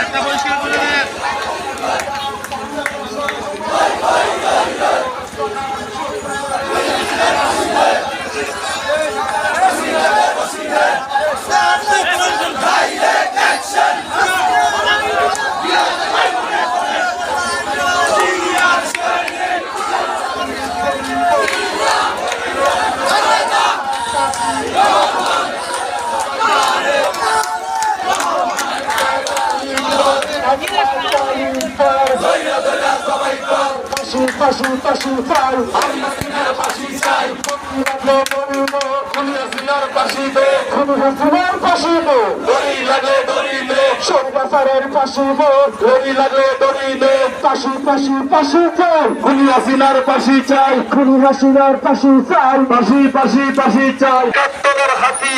একটা বলছিল পাশু পাশু পাল আমরা সিনার পাশি চাই লাগলে বলব খুলিয়া সিনার পাশিবে খুলিয়া সিনার পাশিবে দড়ি লাগলে দড়িবে পাশি চাই পাশি পাশি পাশি চাই হাতি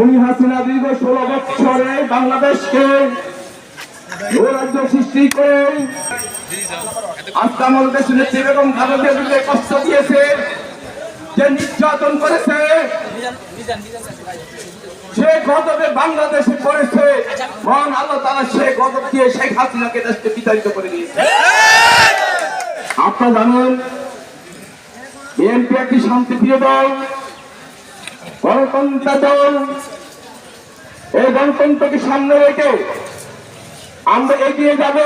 খুনি হাসিনা দীর্ঘ ষোলো বছরে বাংলাদেশকে রাজ্য সৃষ্টি করে আস্তামল দেশের নেত্রী বেগম খালেদা জিয়াকে কষ্ট দিয়েছে, যে নির্যাতন করেছে, সে গজবে বাংলাদেশে করেছে। মহান আল্লাহ তারা সে গজব দিয়ে শেখ হাসিনাকে দেশকে বিতাড়িত করে দিয়েছে। আপনারা জানেন, বিএনপি একটি শান্তিপ্রিয় দল। গণতন্ত্র দল এই গণতন্ত্রকে সামনে রেখে আমরা এগিয়ে যাব।